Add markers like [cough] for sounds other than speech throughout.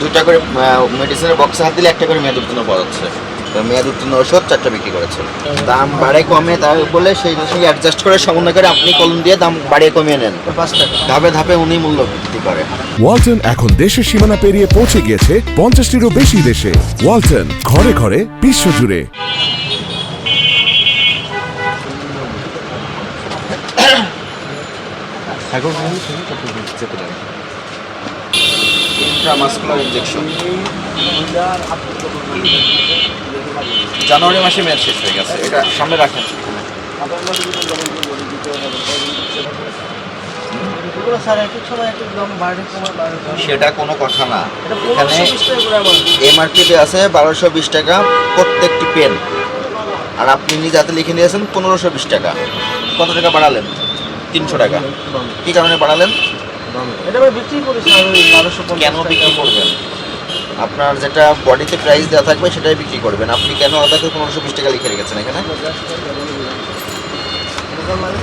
দুটা করে মেডিসিনের বক্সে হাত দিলে একটা করে মেয়াদ উত্তীর্ণ পাওয়া যাচ্ছে মেয়াদ উত্তীর্ণ ওষুধ চারটা বিক্রি করেছে। দাম বাড়ে কমে তাই বলে সেই সঙ্গে অ্যাডজাস্ট করে সমন্বয় করে আপনি কলম দিয়ে দাম বাড়িয়ে কমিয়ে নেন। পাঁচ টাকা। ধাপে ধাপে উনি মূল্য বৃদ্ধি করে। ওয়ালটন এখন দেশের সীমানা পেরিয়ে পৌঁছে গিয়েছে পঞ্চাশটিরও বেশি দেশে। ওয়ালটন ঘরে ঘরে বিশ্ব বিশ্বজুড়ে ইন্ট্রামাসকুলার ইনজেকশন জানুয়ারি মাসে মেয়াদ শেষ হয়ে গেছে, এটা সামনে রাখেন। সেটা কোনো কথা না। এখানে এমআরপিতে আছে বারোশো বিশ টাকা, প্রত্যেকটি পেন আর আপনি নিজে হাতে লিখে নিয়েছেন পনেরোশো বিশ টাকা। কত টাকা বাড়ালেন? তিনশো টাকা। কী কারণে বাড়ালেন? এটা আমি বিক্রি করি কেন বিক্রি করবেন? আপনার যেটা বডিতে প্রাইস দেওয়া থাকবে সেটাই বিক্রি করবেন। আপনি কেন আলাদা করে পনেরোশো বিশ টাকা লিখে রেখেছেন এখানে? মানে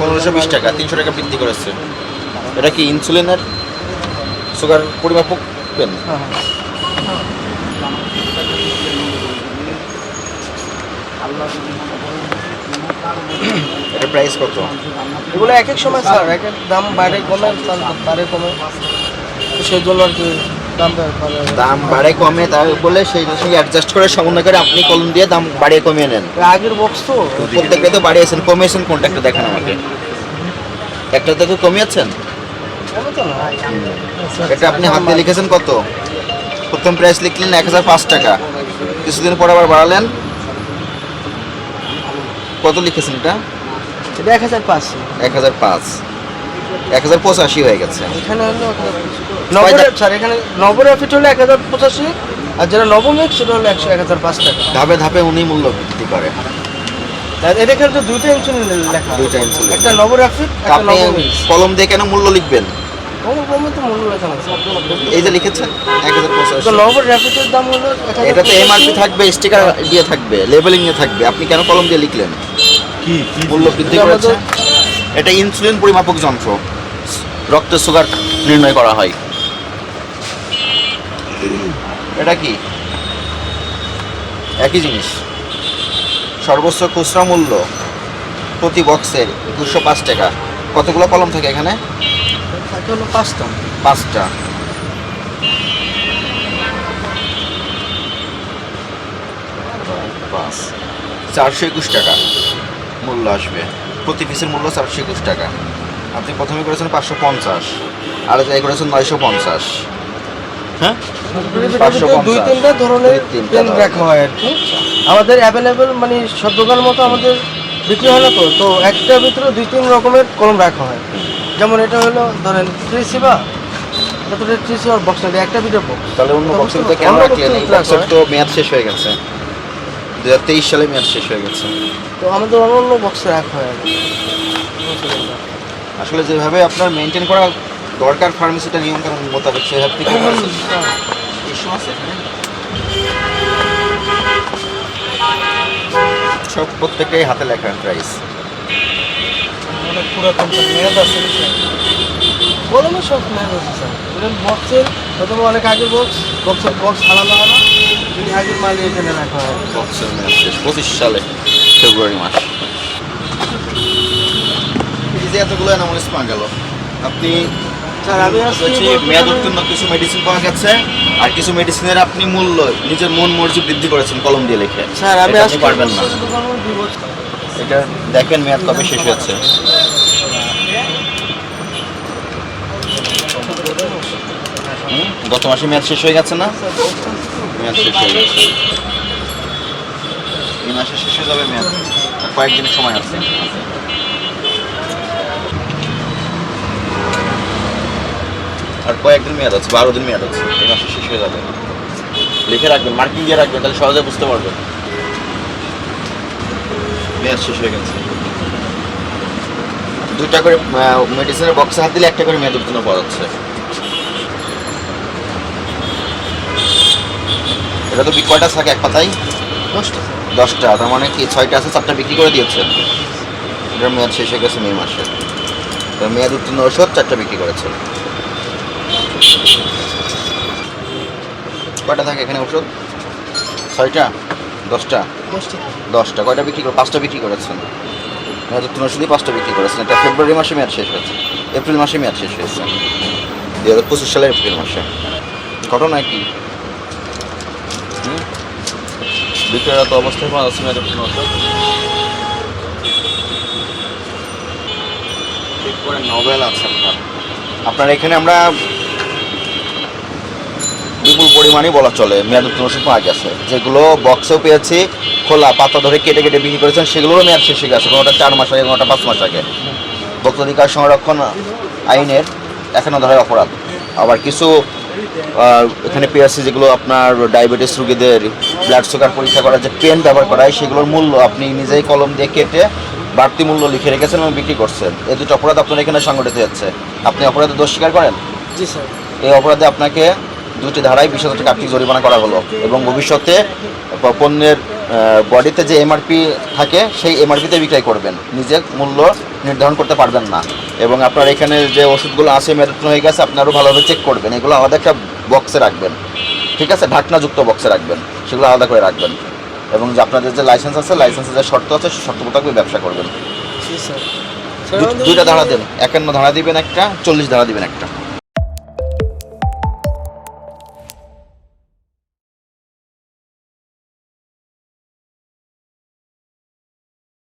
পনেরোশো বিশ টাকা তিনশো টাকা বৃদ্ধি করেছে। এটা কি ইনসুলিনের সুগার পরিমাপক পেন হ্যাঁ, হ্যাঁ। এটা প্রাইস কত? এগুলো এক এক সময় স্যার এক এক দাম বাইরে কমে বাড়ে কমে। সেই জন্য আর কি দাম বাড়ে কমে তাই বলে সেই অ্যাডজাস্ট করে সমন্বয় করে আপনি কলম দিয়ে দাম বাড়িয়ে কমিয়ে নেন। আগের বক্স তো। প্রত্যেকটা তো বাড়িয়েছেন কমিয়েছেন কোনটা একটু দেখান আমাকে। একটা তো কমিয়েছেন? কমে এটা আপনি হাত লিখেছেন কত? প্রথম প্রাইস লিখলেন এক হাজার পাঁচ টাকা। কিছুদিন পর আবার বাড়ালেন। কত লিখেছেন এটা? এটা এক হাজার পাঁচ এক হাজার পাঁচ। এক হাজার পঁচাশি হয়ে গেছে। এখানে হলো নবরে স্যার এখানে নবরে ফিট হলো এক হাজার পঁচাশি আর যেটা নবমিক সেটা হলো একশো এক হাজার পাঁচ টাকা। ধাপে ধাপে উনি মূল্য বৃদ্ধি করে। আর এটা এখানে তো দুইটা ইনসুলিন লেখা দুইটা insulin। একটা নবরাফিট তা একটা নবমিক কলম দিয়ে কেন মূল্য লিখবেন? এই যে লিখেছেন এক হাজার পঁচাশি। তো নবর দাম হলো এটা তো এমআরপি থাকবে স্টিকার দিয়ে থাকবে লেবেলিং এ থাকবে। আপনি কেন কলম দিয়ে লিখলেন? কি মূল্য বৃদ্ধি এটা করেছে। এটা ইনসুলিন পরিমাপক যন্ত্র। রক্তের সুগার নির্ণয় করা হয়। এটা কি? একই জিনিস। সর্বোচ্চ খুচরা মূল্য প্রতি বক্সের দুশো পাঁচ টাকা। কতগুলো কলম থাকে এখানে? থাকে হলো পাঁচটা। পাঁচটা। পাঁচ চারশো একুশ টাকা মূল্য আসবে। প্রতি পিসের মূল্য চারশো একুশ টাকা। আপনি প্রথমে করেছেন পাঁচশো পঞ্চাশ আর যাই করেছেন নয়শো পঞ্চাশ। হ্যাঁ? দুই তিনটা ধরনের পেন রাখা হয় আর কি। আমাদের অ্যাভেলেবেল মানে সব দোকান মতো আমাদের বিক্রি হয় না তো তো একটার ভিতরে দুই তিন রকমের কলম রাখা হয়। যেমন এটা হলো ধরেন ট্রিসিবা এটা তো ট্রিসিবার বক্স না একটা ভিডিও বক্স তাহলে অন্য বক্সের তো কেন রাখলেন এই box এ রাখা বক্সের তো মেয়াদ শেষ হয়ে গেছে। দু হাজার তেইশ সালে মেয়াদ শেষ হয়ে গেছে। তো আমাদের অন্য অন্য বক্সে রাখা হয়। আসলে যেভাবে আপনার মেনটেন করা দরকার ফার্মেসিটা নিয়ম কানুন মোতাবেক সেভাবে থেকে ইস্যু আছে? [coughs] সব প্রত্যেকটাই হাতে লেখা প্রাইস পুরাতন মেয়াদ আছে। কলমে সব মেয়াদ আছে স্যার। ধরেন বক্সের প্রথমে অনেক আগের বক্স বক্সের বক্স আলাদা যদি আগের মাল এখানে রাখা হয়। বক্সের মেয়াদ শেষ পঁচিশ সালে ফেব্রুয়ারি মাস। এই যে এতগুলো অ্যানামলিস পাওয়া গেল। আপনি স্যার আমি মেয়াদ উত্তীর্ণ কিছু মেডিসিন পাওয়া গেছে আর কিছু মেডিসিনের আপনি মূল্য নিজের মন মর্জি বৃদ্ধি করেছেন কলম দিয়ে লিখে। স্যার আমি পারবেন না। এটা দেখেন মেয়াদ কবে শেষ হয়েছে। গত মাসে মেয়াদ শেষ হয়ে গেছে না? মেয়াদ শেষ হয়ে গেছে। এই মাসে শেষ হয়ে যাবে মেয়াদ। কয়েকদিনের সময় আছে। আর কয়েকদিন মেয়াদ আছে, বারো দিন মেয়াদ আছে। এই মাসে শেষ হয়ে যাবে। লিখে রাখবেন, মার্কিং দিয়ে রাখবেন, তাহলে সহজে বুঝতে পারবেন। মেয়াদ শেষ হয়ে গেছে। দুটা করে মেডিসিনের বক্সে হাত দিলে একটা করে মেয়াদ উত্তীর্ণ পাওয়া যাচ্ছে। এটা তো বি- কয়টা থাকে এক পাতায়। দশটা। দশটা তার মানে কি ছয়টা আছে চারটা বিক্রি করে দিয়েছে। এটার মেয়াদ শেষ হয়ে গেছে মে মাসে। মেয়াদ উত্তীর্ণ ওষুধ চারটা বিক্রি করেছে। কয়টা থাকে এখানে ওষুধ? ছয়টা? দশটা? দশটা কয়টা বিক্রি করে পাঁচটা বিক্রি করেছেন। মেয়াদ উত্তীর্ণ ওষুধই পাঁচটা বিক্রি করেছেন। এটা ফেব্রুয়ারি মাসে মেয়াদ শেষ হয়েছে। এপ্রিল মাসে মেয়াদ শেষ হয়েছে। দু হাজার পঁচিশ সালের এপ্রিল মাসে। ঘটনা কি? বিক্রয়রত অবস্থায় পাওয়া যাচ্ছে ওষুধ নভেল আছে আপনার। এখানে আমরা বিপুল পরিমাণই বলা চলে, মেয়াদ উত্তীর্ণ পাওয়া গেছে যেগুলো বক্সেও পেয়েছি, খোলা, পাতা ধরে কেটে কেটে বিক্রি করেছেন, সেগুলোরও মেয়াদ শেষ হয়ে গেছে, কোনোটা চার মাস আগে, কোনোটা পাঁচ মাস আগে। ভোক্তাধিকার সংরক্ষণ আইনের এখনও ধরে অপরাধ। আবার কিছু এখানে পিআরসি যেগুলো আপনার ডায়াবেটিস রুগীদের ব্লাড সুগার পরীক্ষা করার যে পেন ব্যবহার করা হয় সেগুলোর মূল্য আপনি নিজেই কলম দিয়ে কেটে বাড়তি মূল্য লিখে রেখেছেন এবং বিক্রি করছেন। এই দুটো অপরাধ আপনার এখানে সংগঠিত যাচ্ছে আপনি অপরাধে দোষ স্বীকার করেন? জি স্যার। এই অপরাধে আপনাকে দুটি ধারায় বিশ হাজার টাকা আর্থিক জরিমানা করা হলো এবং ভবিষ্যতে পণ্যের বডিতে যে এমআরপি থাকে সেই এমআরপিতে বিক্রয় করবেন। নিজে মূল্য নির্ধারণ করতে পারবেন না। এবং আপনার এখানে যে ওষুধগুলো আছে মেরুত্ন হয়ে গেছে আপনি আরও ভালোভাবে চেক করবেন। এগুলো আলাদা একটা বক্সে রাখবেন। ঠিক আছে? ঢাকনাযুক্ত বক্সে রাখবেন। সেগুলো আলাদা করে রাখবেন। এবং যে আপনাদের যে লাইসেন্স আছে লাইসেন্সের যে শর্ত আছে সেই শর্ত মোতাবেক ব্যবসা করবেন। দুইটা ধারা দেন। একান্ন ধারা দিবেন একটা চল্লিশ ধারা দিবেন একটা।